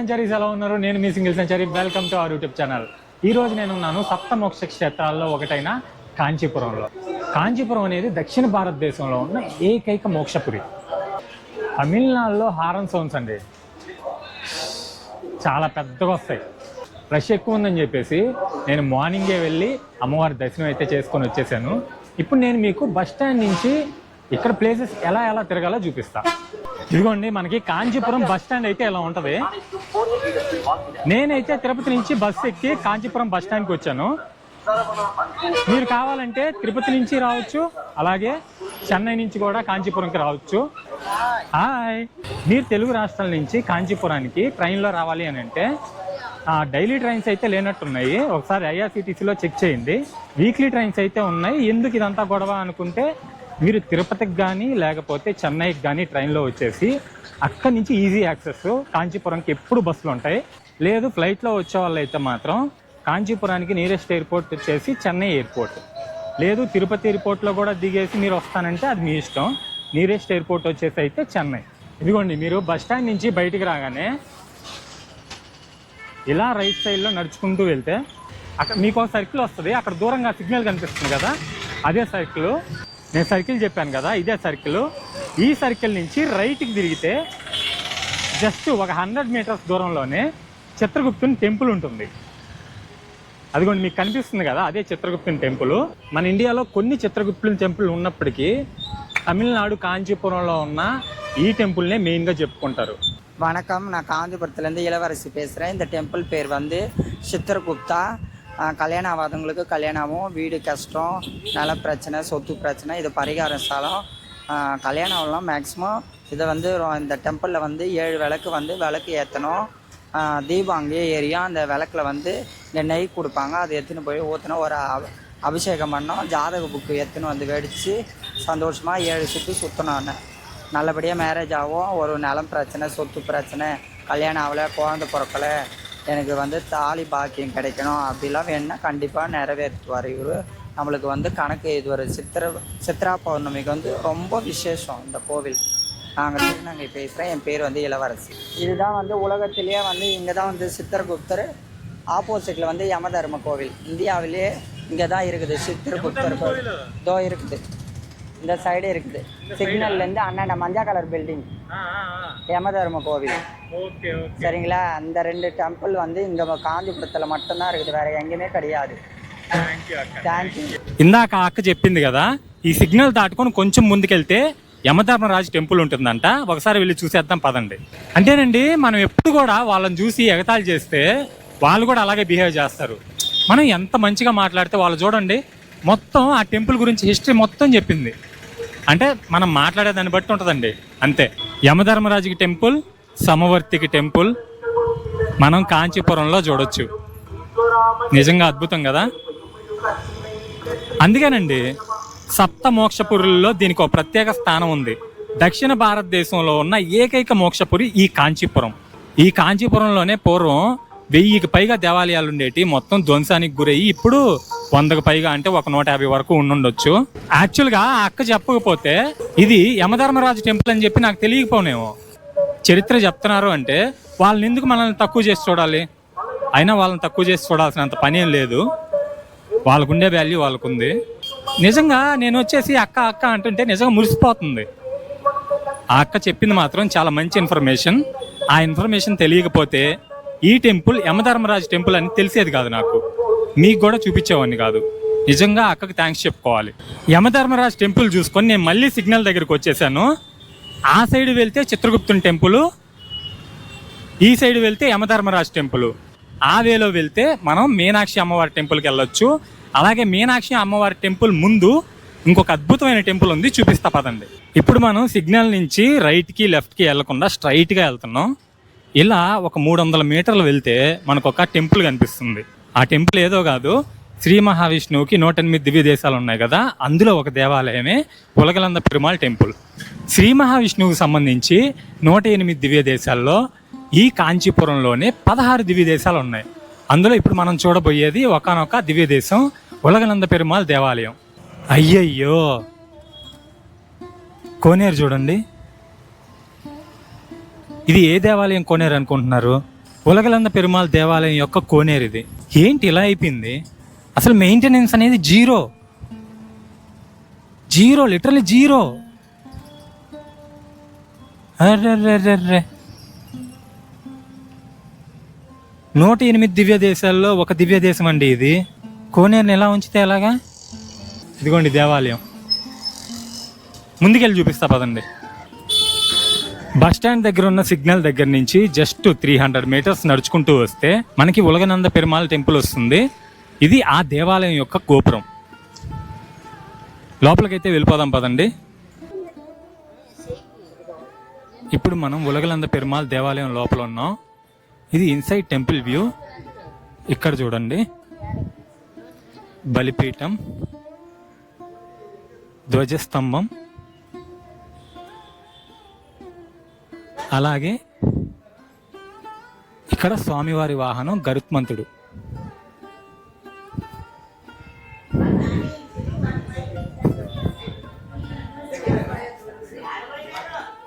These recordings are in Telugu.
సెంచరీస్ ఎలా ఉన్నారు? నేను మీ single century. Welcome to our YouTube channel ఈ రోజు నేను ఉన్నాను సప్త మోక్ష క్షేత్రాల్లో ఒకటైన కాంచీపురంలో. కాంచీపురం అనేది దక్షిణ భారతదేశంలో ఉన్న ఏకైక మోక్షపురి. తమిళనాడులో హారన్ సౌండ్స్ అండి. చాలా పెద్దగా వస్తాయి. రష్ ఎక్కువ ఉందని చెప్పేసి నేను మార్నింగే వెళ్ళి అమ్మవారి దర్శనం అయితే చేసుకొని వచ్చేసాను. ఇప్పుడు నేను మీకు బస్ స్టాండ్ నుంచి ఇక్కడ ప్లేసెస్ ఎలా ఎలా తిరగాలో చూపిస్తా. ఇదిగోండి మనకి కాంచీపురం బస్ స్టాండ్ అయితే ఎలా ఉంటది. నేనైతే తిరుపతి నుంచి బస్ ఎక్కి కాంచీపురం బస్ స్టాండ్కి వచ్చాను. మీరు కావాలంటే తిరుపతి నుంచి రావచ్చు అలాగే చెన్నై నుంచి కూడా కాంచీపురంకి రావచ్చు. హాయ్. మీరు తెలుగు రాష్ట్రాల నుంచి కాంచీపురానికి ట్రైన్లో రావాలి అని అంటే డైలీ ట్రైన్స్ అయితే లేనట్టున్నాయి. ఒకసారి ఐఆర్సిటీసీలో చెక్ చేయండి. వీక్లీ ట్రైన్స్ అయితే ఉన్నాయి. ఎందుకు ఇదంతా గొడవ అనుకుంటే మీరు తిరుపతికి కానీ లేకపోతే చెన్నైకి కానీ ట్రైన్లో వచ్చేసి అక్కడి నుంచి ఈజీ యాక్సెస్ కాంచీపురంకి ఎప్పుడు బస్సులు ఉంటాయి. లేదు ఫ్లైట్లో వచ్చే వాళ్ళు అయితే మాత్రం కాంచీపురానికి నియరెస్ట్ ఎయిర్పోర్ట్ వచ్చేసి చెన్నై ఎయిర్పోర్ట్ లేదు తిరుపతి ఎయిర్పోర్ట్లో కూడా దిగేసి మీరు వస్తానంటే అది మీ ఇష్టం. నియరెస్ట్ ఎయిర్పోర్ట్ వచ్చేసి అయితే చెన్నై. ఇదిగోండి మీరు బస్ స్టాండ్ నుంచి బయటికి రాగానే ఇలా రైట్ సైడ్లో నడుచుకుంటూ వెళ్తే అక్కడ మీకు ఒక సర్కిల్ వస్తుంది. అక్కడ దూరంగా సిగ్నల్ కనిపిస్తుంది కదా. అదే సర్కిల్ నేను సర్కిల్ చెప్పాను కదా ఇదే సర్కిల్ ఈ సర్కిల్ నుంచి రైట్కి తిరిగితే జస్ట్ ఒక హండ్రెడ్ మీటర్స్ దూరంలోనే చిత్రగుప్తుని టెంపుల్ ఉంటుంది అదిగోండి మీకు కనిపిస్తుంది కదా అదే చిత్రగుప్తుని టెంపుల్ మన ఇండియాలో కొన్ని చిత్రగుప్తుని టెంపుల్ ఉన్నప్పటికీ తమిళనాడు కాంచీపురంలో ఉన్న ఈ టెంపుల్నే మెయిన్గా చెప్పుకుంటారు வணக்கம் நான் காஞ்சிபுரத்துலேருந்து இளவரசி பேசுகிறேன் இந்த டெம்பிள் பேர் வந்து சித்திரகுப்தா ஆஹ் கல்யாணம் ஆகாதவங்களுக்கு கல்யாணமும் வீடு கஷ்டம் நல்ல பிரச்சனை சொத்து பிரச்சனை இது பரிகாரம் ஸ்தலம் கல்யாணம் ஆகலாம் மேக்ஸிமம் இதை வந்து இந்த டெம்பிளில் வந்து ஏழு விளக்கு வந்து விளக்கு ஏற்றணும் தீபம் அங்கேயே எரியும் அந்த விளக்குல வந்து இந்த நெய் கொடுப்பாங்க. அதை எடுத்துன்னு போய் ஊற்றினா ஒரு அபிஷேகம் பண்ணோம். ஜாதக புக்கு எடுத்துன்னு வந்து வெடித்து சந்தோஷமாக ஏழு சுற்றி சுற்றணும் நல்லபடியாக மேரேஜ் ஆகும். ஒரு நிலம் பிரச்சனை சொத்து பிரச்சனை கல்யாணம் ஆகலை குழந்த பிறக்கலை. எனக்கு வந்து தாலி பாக்கியம் கிடைக்கணும் அப்படிலாம் வேணும்னா கண்டிப்பாக நிறைவேற்றுவார் இவர். நம்மளுக்கு வந்து கணக்கு இது ஒரு சித்திர சித்ரா பௌர்ணமிக்கு வந்து ரொம்ப விசேஷம் இந்த கோவில். நாங்கள் திருநங்கை பேசுகிறேன் என் பேர் வந்து இளவரசி. இதுதான் வந்து உலகத்திலேயே வந்து இங்கே தான் வந்து சித்திரகுப்தர் ஆப்போசிட்டில் வந்து யமதர்ம கோவில். இந்தியாவிலேயே இங்கே தான் இருக்குது சித்திரகுப்தர் கோவில். இதோ இருக்குது. இந்த சைடு இருக்குது சிக்னல்லேருந்து அண்ணாண்ட மஞ்சள் கலர் பில்டிங் யமதர்ம கோவில் ఓకే சரிங்களா அந்த ரெண்டு டெம்பிள் வந்து இங்கே காஞ்சிபுரத்தில் மட்டும்தான் இருக்குது வேற எங்கேயுமே கிடையாது தேங்க்யூ ఇందాక ఆ అక్క చెప్పింది కదా ఈ సిగ్నల్ దాటుకొని కొంచెం ముందుకెళ్తే యమధర్మరాజు టెంపుల్ ఉంటుందంట ఒకసారి వెళ్ళి చూసేద్దాం పదండి అంటేనండి మనం ఎప్పుడు కూడా వాళ్ళని చూసి ఎగతాళి చేస్తే వాళ్ళు కూడా అలాగే బిహేవ్ చేస్తారు మనం ఎంత మంచిగా మాట్లాడితే వాళ్ళు చూడండి మొత్తం ఆ టెంపుల్ గురించి హిస్టరీ మొత్తం చెప్పింది అంటే మనం మాట్లాడే దాన్ని బట్టి ఉంటుందండి. అంతే. యమధర్మరాజుకి టెంపుల్ సమవర్తికి టెంపుల్ మనం కాంచీపురంలో చూడొచ్చు. నిజంగా అద్భుతం కదా? అందుకేనండి సప్త మోక్షపురుల్లో దీనికి ఒక ప్రత్యేక స్థానం ఉంది. దక్షిణ భారతదేశంలో ఉన్న ఏకైక మోక్షపురి ఈ కాంచీపురం. ఈ కాంచీపురంలోనే పూర్వం వెయ్యికి పైగా దేవాలయాలు ఉండేటి మొత్తం ధ్వంసానికి గురయ్యి ఇప్పుడు వందకు పైగా అంటే ఒక నూట యాభై వరకు ఉండుండొచ్చు. యాక్చువల్గా ఆ అక్క చెప్పకపోతే ఇది యమధర్మరాజు టెంపుల్ అని చెప్పి నాకు తెలియకపోనేమో. చరిత్ర చెప్తున్నారు అంటే వాళ్ళని ఎందుకు మనల్ని తక్కువ చేసి చూడాలి? అయినా వాళ్ళని తక్కువ చేసి చూడాల్సినంత పని ఏం లేదు. వాళ్ళకుండే వాల్యూ వాళ్ళకుంది. నిజంగా నేను వచ్చేసి అక్క అక్క అంటుంటే నిజంగా మురిసిపోతుంది. ఆ అక్క చెప్పింది మాత్రం చాలా మంచి ఇన్ఫర్మేషన్. ఆ ఇన్ఫర్మేషన్ తెలియకపోతే ఈ టెంపుల్ యమధర్మరాజు టెంపుల్ అని తెలిసేది కాదు నాకు. మీకు కూడా చూపించేవాడిని కాదు. నిజంగా అక్కకి థ్యాంక్స్ చెప్పుకోవాలి. యమధర్మరాజు టెంపుల్ చూసుకొని నేను మళ్ళీ సిగ్నల్ దగ్గరికి వచ్చేసాను. ఆ సైడ్ వెళ్తే చిత్రగుప్తుని టెంపుల్ ఈ సైడ్ వెళ్తే యమధర్మరాజు టెంపుల్. ఆ వేలో వెళ్తే మనం మీనాక్షి అమ్మవారి టెంపుల్కి వెళ్ళొచ్చు. అలాగే మీనాక్షి అమ్మవారి టెంపుల్ ముందు ఇంకొక అద్భుతమైన టెంపుల్ ఉంది చూపిస్తా పదండి. ఇప్పుడు మనం సిగ్నల్ నుంచి రైట్కి లెఫ్ట్కి వెళ్ళకుండా స్ట్రైట్గా వెళ్తున్నాం. ఇలా ఒక మూడు వందల మీటర్లు వెళ్తే మనకు ఒక టెంపుల్ కనిపిస్తుంది. ఆ టెంపుల్ ఏదో కాదు శ్రీ మహావిష్ణువుకి నూట ఎనిమిది దివ్య దేశాలు ఉన్నాయి కదా అందులో ఒక దేవాలయమే ఉలగలంద పెరుమాళ్ టెంపుల్. శ్రీ మహావిష్ణువుకి సంబంధించి నూట ఎనిమిది దివ్య దేశాల్లో ఈ కాంచీపురంలోనే పదహారు దివ్య దేశాలు ఉన్నాయి. అందులో ఇప్పుడు మనం చూడబోయేది ఒకనొక దివ్య దేశం ఉలగనంద పెరుమాళ్ దేవాలయం. అయ్యయ్యో! కోనేరు చూడండి. ఇది ఏ దేవాలయం కోనేరు అనుకుంటున్నారు? ఉలగలంద పెరుమాళ్ దేవాలయం యొక్క కోనేరు ఇది. ఏంటి ఇలా అయిపోయింది? అసలు మెయింటెనెన్స్ అనేది జీరో. Zero literally zero. అర్రర్రర్రర్రే నూట ఎనిమిది దివ్య దేశాల్లో ఒక దివ్య దేశం అండి ఇది. కోనేరుని ఎలా ఉంచితే ఎలాగా ఇదిగోండి దేవాలయం. ముందుకెళ్ళి చూపిస్తా పదండి. స్టాండ్ దగ్గర ఉన్న సిగ్నల్ దగ్గర నుంచి జస్ట్ త్రీ హండ్రెడ్ మీటర్స్ నడుచుకుంటూ వస్తే మనకి ఉలగనంద పెరుమాళ్ టెంపుల్ వస్తుంది. ఇది ఆ దేవాలయం యొక్క గోపురం. లోపలికైతే వెళ్ళిపోదాం పదండి. ఇప్పుడు మనం ఉలగలంద పెరుమాళ్ దేవాలయం లోపల ఉన్నాం. ఇది ఇన్సైడ్ టెంపుల్ వ్యూ. ఇక్కడ చూడండి. బలిపీఠం. ధ్వజస్తంభం. అలాగే ఇక్కడ స్వామివారి వాహనం గరుత్మంతుడు.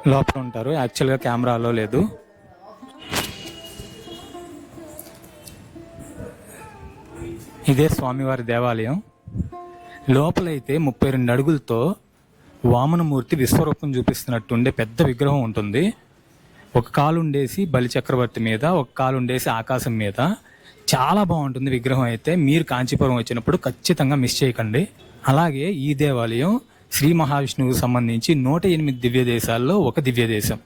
లోపల ఉంటారు. యాక్చువల్గా కెమెరాలో లేదు. ఇదే స్వామివారి దేవాలయం. లోపలైతే ముప్పై రెండు అడుగులతో వామనమూర్తి విశ్వరూపం చూపిస్తున్నట్టు ఉండే పెద్ద విగ్రహం ఉంటుంది. ఒక కాలు ఉండేసి బలి చక్రవర్తి మీద ఒక కాలు ఉండేసి ఆకాశం మీద. చాలా బాగుంటుంది విగ్రహం అయితే. మీరు కాంచీపురం వచ్చినప్పుడు ఖచ్చితంగా మిస్ చేయకండి. అలాగే ఈ దేవాలయం శ్రీ మహావిష్ణువుకు సంబంధించి నూట ఎనిమిది దివ్య దేశాల్లో ఒక దివ్య దేశం.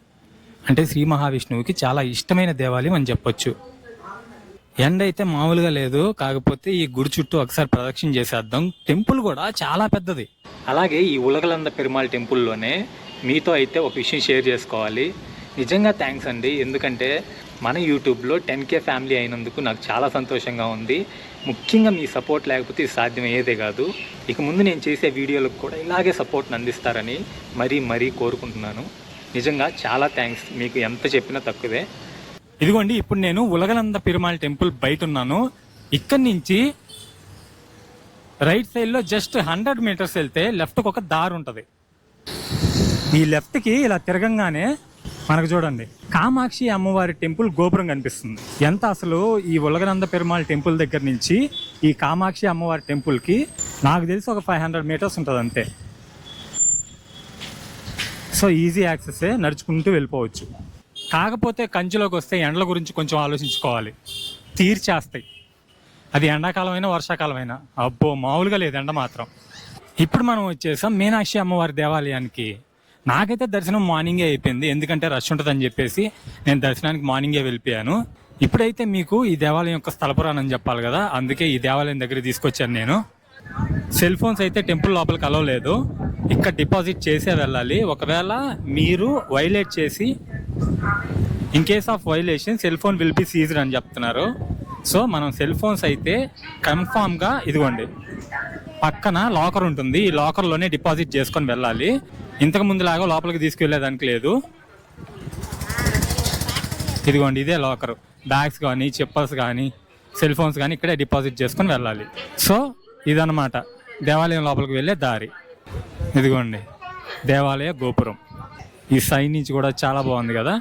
అంటే శ్రీ మహావిష్ణువుకి చాలా ఇష్టమైన దేవాలయం అని చెప్పొచ్చు. ఎండ అయితే మామూలుగా లేదు. కాకపోతే ఈ గుడి చుట్టూ ఒకసారి ప్రదక్షిణ చేసేద్దాం. టెంపుల్ కూడా చాలా పెద్దది. అలాగే ఈ ఉలగలంద పెరుమాళ్ టెంపుల్లోనే మీతో అయితే ఒక విషయం షేర్ చేసుకోవాలి. నిజంగా థ్యాంక్స్ అండి. ఎందుకంటే మన యూట్యూబ్లో టెన్ కే ఫ్యామిలీ అయినందుకు నాకు చాలా సంతోషంగా ఉంది. ముఖ్యంగా మీ సపోర్ట్ లేకపోతే ఇది సాధ్యమయ్యేదే కాదు. ఇక ముందు నేను చేసే వీడియోలకు కూడా ఇలాగే సపోర్ట్ని అందిస్తారని మరీ మరీ కోరుకుంటున్నాను. నిజంగా చాలా థ్యాంక్స్ మీకు ఎంత చెప్పినా తక్కువే. ఇదిగోండి ఇప్పుడు నేను ఉలగనంద పెరుమాళ్ టెంపుల్ బయట ఉన్నాను ఇక్కడి నుంచి రైట్ సైడ్లో జస్ట్ హండ్రెడ్ మీటర్స్ వెళ్తే లెఫ్ట్కి ఒక దారి ఉంటుంది ఈ లెఫ్ట్కి ఇలా తిరగంగానే మనకు చూడండి. కామాక్షి అమ్మవారి టెంపుల్ గోపురం కనిపిస్తుంది. ఎంత అసలు ఈ ఉలగనంద పెరుమాళ్ టెంపుల్ దగ్గర నుంచి ఈ కామాక్షి అమ్మవారి టెంపుల్కి నాకు తెలిసి ఒక ఫైవ్ హండ్రెడ్ మీటర్స్ ఉంటుంది అంతే. సో ఈజీ యాక్సెస్ నడుచుకుంటూ వెళ్ళిపోవచ్చు. కాకపోతే కంచిలోకి వస్తే ఎండల గురించి కొంచెం ఆలోచించుకోవాలి. తీర్చేస్తాయి అది ఎండాకాలమైనా వర్షాకాలమైనా. అబ్బో మామూలుగా లేదు ఎండ మాత్రం. ఇప్పుడు మనం వచ్చేసాం మీనాక్షి అమ్మవారి దేవాలయానికి. నాకైతే దర్శనం మార్నింగే అయిపోయింది. ఎందుకంటే రష్ ఉంటుందని చెప్పేసి నేను దర్శనానికి మార్నింగే వెళ్ళిపోయాను. ఇప్పుడైతే మీకు ఈ దేవాలయం యొక్క స్థలపురాణం అని చెప్పాలి కదా. అందుకే ఈ దేవాలయం దగ్గర తీసుకొచ్చాను నేను. సెల్ ఫోన్స్ అయితే టెంపుల్ లోపలికి అలవలేదు ఇక్కడ డిపాజిట్ చేసే వెళ్ళాలి. ఒకవేళ మీరు వైలేట్ చేసి in case of violation cell phone will be seized అని చెప్తున్నారు. సో మనం సెల్ ఫోన్స్ అయితే కన్ఫామ్గా ఇదిగోండి. పక్కన లాకర్ ఉంటుంది. ఈ లాకర్లోనే డిపాజిట్ చేసుకొని వెళ్ళాలి. ఇంతకు ముందులాగా లోపలికి తీసుకెళ్ళేదానికి లేదు. ఇదిగోండి ఇదే లాకర్. బ్యాగ్స్ కానీ చెప్పల్స్ కానీ సెల్ ఫోన్స్ కానీ ఇక్కడే డిపాజిట్ చేసుకొని వెళ్ళాలి. సో ఇదన్నమాట. దేవాలయం లోపలికి వెళ్ళే దారి. ఇదిగోండి దేవాలయ గోపురం. ఈ సైడ్ నుంచి కూడా చాలా బాగుంది కదా.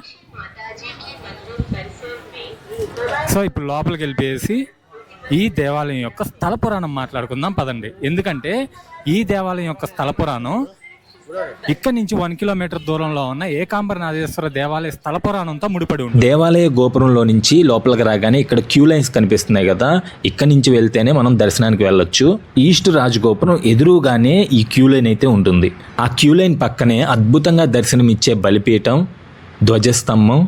సో ఇప్పుడు లోపలికి వెళ్ళిపోయేసి ఈ దేవాలయం యొక్క స్థల పురాణం మాట్లాడుకుందాం. పదండి. ఎందుకంటే ఈ దేవాలయం యొక్క స్థల పురాణం ఇక్కడ నుంచి వన్ కిలోమీటర్ దూరంలో ఉన్న ఏకాంబరనాథేశ్వర దేవాలయ స్థల పురాణంతో ముడిపడి ఉంది దేవాలయ గోపురంలో నుంచి లోపలికి రాగానే ఇక్కడ క్యూ లైన్స్ కనిపిస్తున్నాయి కదా ఇక్కడ నుంచి వెళ్తేనే మనం దర్శనానికి వెళ్ళొచ్చు. ఈస్ట్ రాజగోపురం ఎదురుగానే ఈ క్యూ లైన్ అయితే ఉంటుంది. ఆ క్యూ లైన్ పక్కనే అద్భుతంగా దర్శనమిచ్చే బలిపీఠం ధ్వజస్తంభం.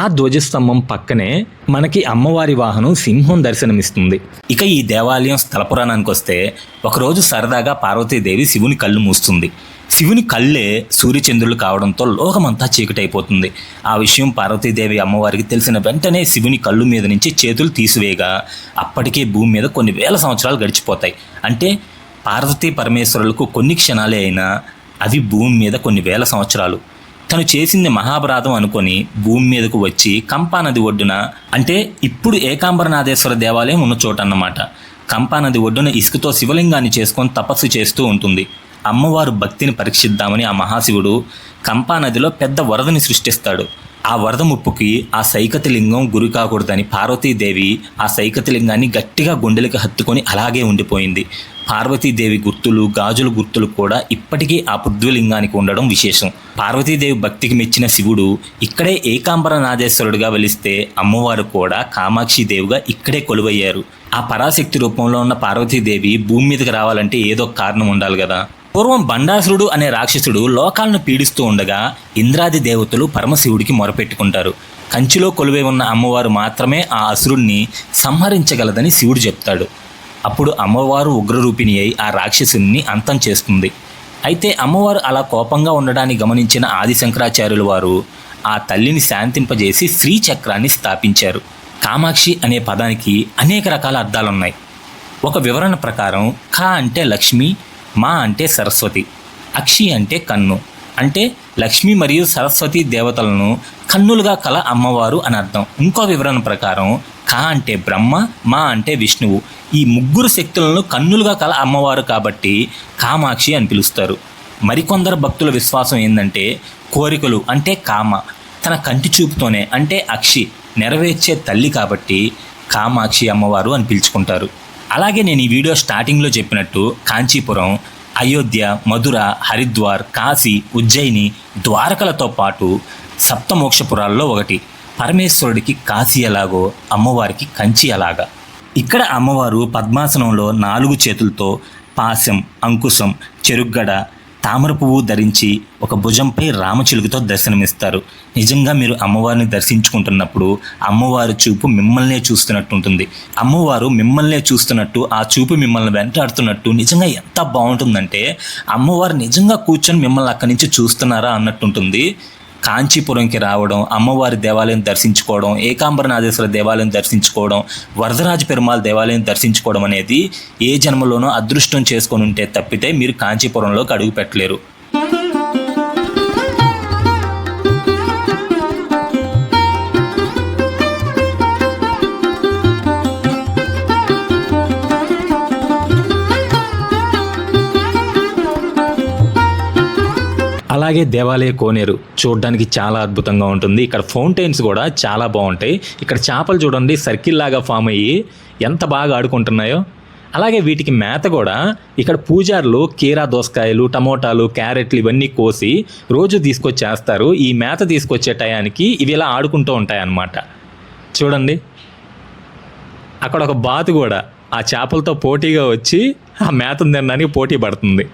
ఆ ధ్వజస్తంభం పక్కనే మనకి అమ్మవారి వాహనం సింహం దర్శనమిస్తుంది. ఇక ఈ దేవాలయం స్థల పురాణానికి వస్తే ఒకరోజు సరదాగా పార్వతీదేవి శివుని కళ్ళు మూస్తుంది. శివుని కళ్ళే సూర్యచంద్రులు కావడంతో లోకమంతా చీకటైపోతుంది. ఆ విషయం పార్వతీదేవి అమ్మవారికి తెలిసిన వెంటనే శివుని కళ్ళు మీద నుంచి చేతులు తీసివేయగా అప్పటికే భూమి మీద కొన్ని వేల సంవత్సరాలు గడిచిపోతాయి. అంటే పార్వతీ పరమేశ్వరులకు కొన్ని క్షణాలే అయినా అవి భూమి మీద కొన్ని వేల సంవత్సరాలు. తను చేసింది మహాభారతం అనుకొని భూమి మీదకు వచ్చి కంపానది ఒడ్డున అంటే ఇప్పుడు ఏకాంబరనాథేశ్వర దేవాలయం ఉన్న చోట అన్నమాట కంపానది ఒడ్డున ఇసుకతో శివలింగాన్ని చేసుకొని తపస్సు చేస్తూ ఉంటుంది. అమ్మవారు భక్తిని పరీక్షిద్దామని ఆ మహాశివుడు కంపా నదిలో పెద్ద వరదని సృష్టిస్తాడు. ఆ వరద ముప్పుకి ఆ సైకతి లింగం గురి కాకూడదని పార్వతీదేవి ఆ సైకతి లింగాన్ని గట్టిగా గుండెలకు హత్తుకొని అలాగే ఉండిపోయింది. పార్వతీదేవి గుర్తులు గాజుల గుర్తులు కూడా ఇప్పటికీ ఆ పృథ్వలింగానికి ఉండడం విశేషం. పార్వతీదేవి భక్తికి మెచ్చిన శివుడు ఇక్కడే ఏకాంబర నాదేశ్వరుడిగా వెలిస్తే అమ్మవారు కూడా కామాక్షి దేవిగా ఇక్కడే కొలువయ్యారు. ఆ పరాశక్తి రూపంలో ఉన్న పార్వతీదేవి భూమి మీదకి రావాలంటే ఏదో కారణం ఉండాలి కదా. పూర్వం బండాసురుడు అనే రాక్షసుడు లోకాలను పీడిస్తూ ఉండగా ఇంద్రాది దేవతలు పరమశివుడికి మొరపెట్టుకుంటారు. కంచిలో కొలువై ఉన్న అమ్మవారు మాత్రమే ఆ అసురుణ్ణి సంహరించగలదని శివుడు చెప్తాడు. అప్పుడు అమ్మవారు ఉగ్రరూపిణి అయి ఆ రాక్షసుని అంతం చేస్తుంది అయితే అమ్మవారు అలా కోపంగా ఉండడాన్ని గమనించిన ఆది శంకరాచార్యుల వారు ఆ తల్లిని శాంతింపజేసి శ్రీచక్రాన్ని స్థాపించారు. కామాక్షి అనే పదానికి అనేక రకాల అర్థాలున్నాయి. ఒక వివరణ ప్రకారం కా అంటే లక్ష్మి మా అంటే సరస్వతి అక్షి అంటే కన్ను. అంటే లక్ష్మి మరియు సరస్వతి దేవతలను కన్నులుగా కల అమ్మవారు అని అర్థం. ఇంకో వివరణ ప్రకారం కా అంటే బ్రహ్మ మా అంటే విష్ణువు. ఈ ముగ్గురు శక్తులను కన్నులుగా కల అమ్మవారు కాబట్టి కామాక్షి అని పిలుస్తారు. మరికొందరు భక్తుల విశ్వాసం ఏంటంటే కోరికలు అంటే కామ. తన కంటి చూపుతోనే అంటే అక్షి నెరవేర్చే తల్లి కాబట్టి కామాక్షి అమ్మవారు అని పిలుచుకుంటారు. అలాగే నేను ఈ వీడియో స్టార్టింగ్లో చెప్పినట్టు కాంచీపురం అయోధ్య మధుర హరిద్వార్ కాశీ ఉజ్జయిని ద్వారకలతో పాటు సప్తమోక్షపురాల్లో ఒకటి. పరమేశ్వరుడికి కాశీ ఎలాగో అమ్మవారికి కంచి అలాగా ఇక్కడ అమ్మవారు పద్మాసనంలో నాలుగు చేతులతో పాశం అంకుశం చెరుగ్గడ తామర పువ్వు ధరించి ఒక భుజంపై రామచిలుకతో దర్శనమిస్తారు. నిజంగా మీరు అమ్మవారిని దర్శించుకుంటున్నప్పుడు అమ్మవారి చూపు మిమ్మల్నే చూస్తున్నట్టు ఉంటుంది అమ్మవారు మిమ్మల్నే చూస్తున్నట్టు ఆ చూపు మిమ్మల్ని వెంటాడుతున్నట్టు నిజంగా ఎంత బాగుంటుందంటే అమ్మవారు నిజంగా కూర్చొని మిమ్మల్ని అక్కడి నుంచి చూస్తున్నారా అన్నట్టుంటుంది. కాంచీపురంకి రావడం అమ్మవారి దేవాలయం దర్శించుకోవడం ఏకాంబరనాథేశ్వర దేవాలయం దర్శించుకోవడం వరదరాజ పెరుమాళ్ దేవాలయం దర్శించుకోవడం అనేది ఏ జన్మలోనో అదృష్టం చేసుకొని ఉంటే తప్పితే మీరు కాంచీపురంలోకి అడుగు పెట్టలేరు. అలాగే దేవాలయ కోనేరు చూడడానికి చాలా అద్భుతంగా ఉంటుంది. ఇక్కడ ఫౌంటైన్స్ కూడా చాలా బాగుంటాయి. ఇక్కడ చేపలు చూడండి సర్కిల్ లాగా ఫామ్ అయ్యి ఎంత బాగా ఆడుకుంటున్నాయో. అలాగే వీటికి మేత కూడా ఇక్కడ పూజారులు కీరా దోసకాయలు టమోటాలు క్యారెట్లు ఇవన్నీ కోసి రోజు తీసుకొచ్చేస్తారు. ఈ మేత తీసుకొచ్చే టయానికి ఇవి ఇలా ఆడుకుంటూ ఉంటాయన్నమాట. చూడండి. అక్కడ ఒక బాతు కూడా ఆ చేపలతో పోటీగా వచ్చి ఆ మేతను తినడానికి పోటీ పడుతుంది.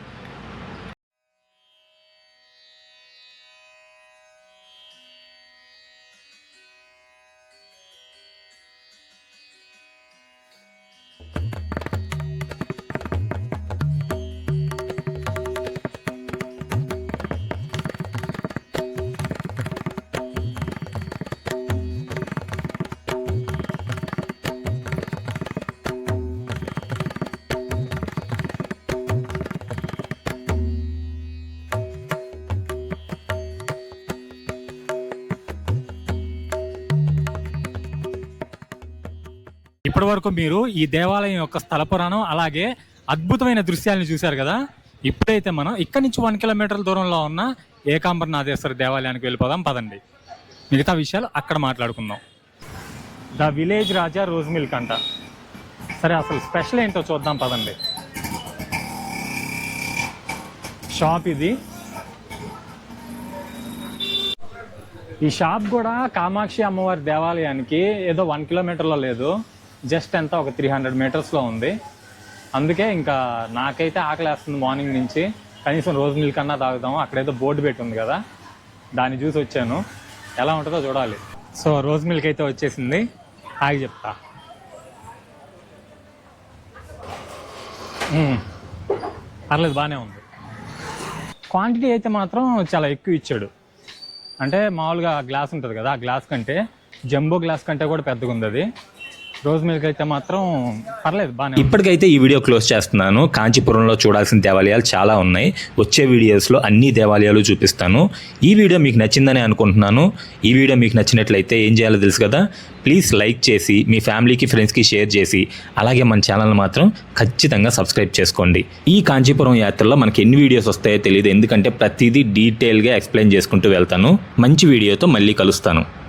ఇప్పటి వరకు మీరు ఈ దేవాలయం యొక్క స్థల పురాణం అలాగే అద్భుతమైన దృశ్యాలను చూశారు కదా? ఇప్పుడైతే మనం ఇక్కడి నుంచి వన్ కిలోమీటర్ల దూరంలో ఉన్న ఏకాంబరనాథేశ్వర దేవాలయానికి వెళ్ళిపోదాం. పదండి. మిగతా విషయాలు అక్కడ మాట్లాడుకుందాం. The village Raja rose milk అంట సరే అసలు స్పెషల్ ఏంటో చూద్దాం. పదండి. షాప్ ఇది. ఈ షాప్ కూడా కామాక్షి అమ్మవారి దేవాలయానికి ఏదో వన్ కిలోమీటర్లో లేదు. జస్ట్ ఎంత ఒక త్రీ హండ్రెడ్ మీటర్స్లో ఉంది. అందుకే ఇంకా నాకైతే ఆకలేస్తుంది మార్నింగ్ నుంచి. కనీసం రోజు మిల్క్ అన్నా తాగుదాం అక్కడేదో బోర్డు పెట్టి ఉంది కదా. దాన్ని చూసి వచ్చాను. ఎలా ఉంటుందో చూడాలి. సో రోజ్ మిల్క్ అయితే వచ్చేసింది. ఆగి చెప్తా. పర్లేదు బాగానే ఉంది. క్వాంటిటీ అయితే మాత్రం చాలా ఎక్కువ ఇచ్చాడు. అంటే మామూలుగా గ్లాస్ ఉంటుంది కదా ఆ గ్లాస్ కంటే. జంబో గ్లాస్ కంటే కూడా పెద్దగా ఉంది అది. రోజు మిల్క్ అయితే మాత్రం పర్లేదు బాగా ఇప్పటికైతే ఈ వీడియో క్లోజ్ చేస్తున్నాను. కాంచీపురంలో చూడాల్సిన దేవాలయాలు చాలా ఉన్నాయి. వచ్చే వీడియోస్లో అన్ని దేవాలయాలు చూపిస్తాను. ఈ వీడియో మీకు నచ్చిందని అనుకుంటున్నాను. ఈ వీడియో మీకు నచ్చినట్లయితే ఏం చేయాలో తెలుసు కదా? ప్లీజ్ లైక్ చేసి మీ ఫ్యామిలీకి ఫ్రెండ్స్కి షేర్ చేసి అలాగే మన ఛానల్ మాత్రం ఖచ్చితంగా సబ్స్క్రైబ్ చేసుకోండి. ఈ కాంచీపురం యాత్రలో మనకి ఎన్ని వీడియోస్ వస్తాయో తెలియదు ఎందుకంటే ప్రతిదీ డీటెయిల్గా ఎక్స్ప్లెయిన్ చేసుకుంటూ వెళ్తాను. మంచి వీడియోతో మళ్ళీ కలుస్తాను.